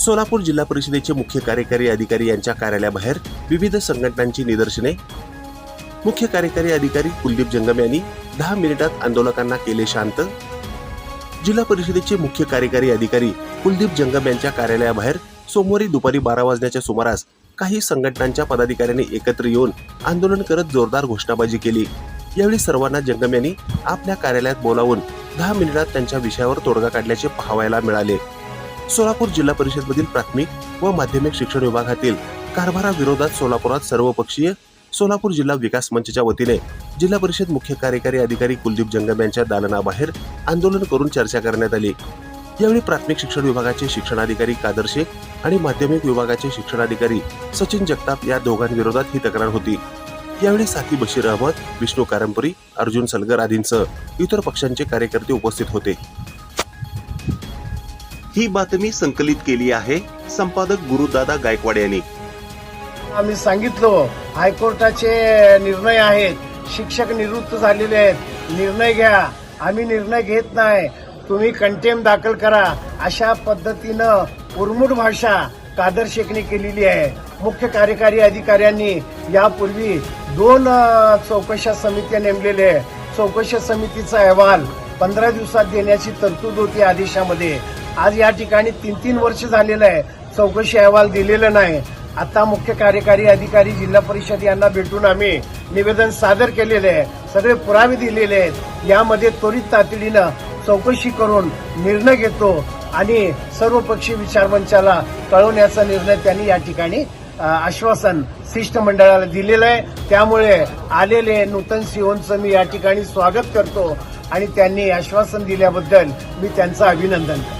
सोलापूर जिल्हा परिषदेचे मुख्य कार्यकारी अधिकारी यांच्या कार्यालयाबाहेर विविध संघटनांची निदर्शने. मुख्य कार्यकारी अधिकारी कुलदीप जंगम यांनी दहा मिनिटात आंदोलकांना केले शांत. जिल्हा परिषदेचे मुख्य कार्यकारी अधिकारी कुलदीप जंगम यांच्या कार्यालयाबाहेर सोमवारी दुपारी बारा वाजण्याच्या सुमारास काही संघटनांच्या पदाधिकाऱ्यांनी एकत्र येऊन आंदोलन करत जोरदार घोषणाबाजी केली. यावेळी सर्वांना जंगम यांनी आपल्या कार्यालयात बोलावून दहा मिनिटात त्यांच्या विषयावर तोडगा काढल्याचे पाहावयाला मिळाले. सोलापूर जिल्हा परिषदमधील प्राथमिक व माध्यमिक शिक्षण विभागातील कारभाराविरोधात सोलापुरात सर्वपक्षीय सोलापूर जिल्हा विकास मंचच्या वतीने जिल्हा परिषद मुख्य कार्यकारी अधिकारी कुलदीप जंगम यांच्या दालनाबाहेर आंदोलन करून चर्चा करण्यात आली. यावेळी प्राथमिक शिक्षण विभागाचे शिक्षणाधिकारी कादर शेख आणि माध्यमिक विभागाचे शिक्षणाधिकारी सचिन जगताप या दोघांविरोधात ही तक्रार होती. यावेळी साथी बशीर अहमद विष्णू कारंपुरी अर्जुन सलगर आदींसह इतर पक्षांचे कार्यकर्ते उपस्थित होते. ही बातमी संकलित केली आहे संपादक गुरुदादा गायकवाड यांनी. आम्ही सांगितलो हायकोर्टाचे निर्णय आहेत शिक्षक निवृत्त झालेले आहेत निर्णय घ्या. आम्ही निर्णय घेत नाही. तुम्ही कंटेम दाखल करा. अशा पद्धतीनं उर्मुड भाषा कादर शेखने केलेली आहे. मुख्य कार्यकारी अधिकाऱ्यांनी यापूर्वी दोन चौकशा समित्या नेमलेल्या आहेत. चौकशा समितीचा अहवाल पंधरा दिवसात देण्याची तरतूद होती आदेशामध्ये. आज या ठिकाणी तीन तीन वर्ष झालेलं आहे. चौकशी अहवाल दिलेला नाही. आता मुख्य कार्यकारी अधिकारी जिल्हा परिषद यांना भेटून आम्ही निवेदन सादर केलेले आहे. सगळे पुरावे दिलेले आहेत. यामध्ये त्वरित तातडीनं चौकशी करून निर्णय घेतो आणि सर्वपक्षीय विचारमंचाला कळवण्याचा निर्णय त्यांनी या ठिकाणी आश्वासन शिष्टमंडळाला दिलेलं आहे. त्यामुळे आलेले नूतन सीओचं मी या ठिकाणी स्वागत करतो आणि त्यांनी आश्वासन दिल्याबद्दल मी त्यांचं अभिनंदन करतो.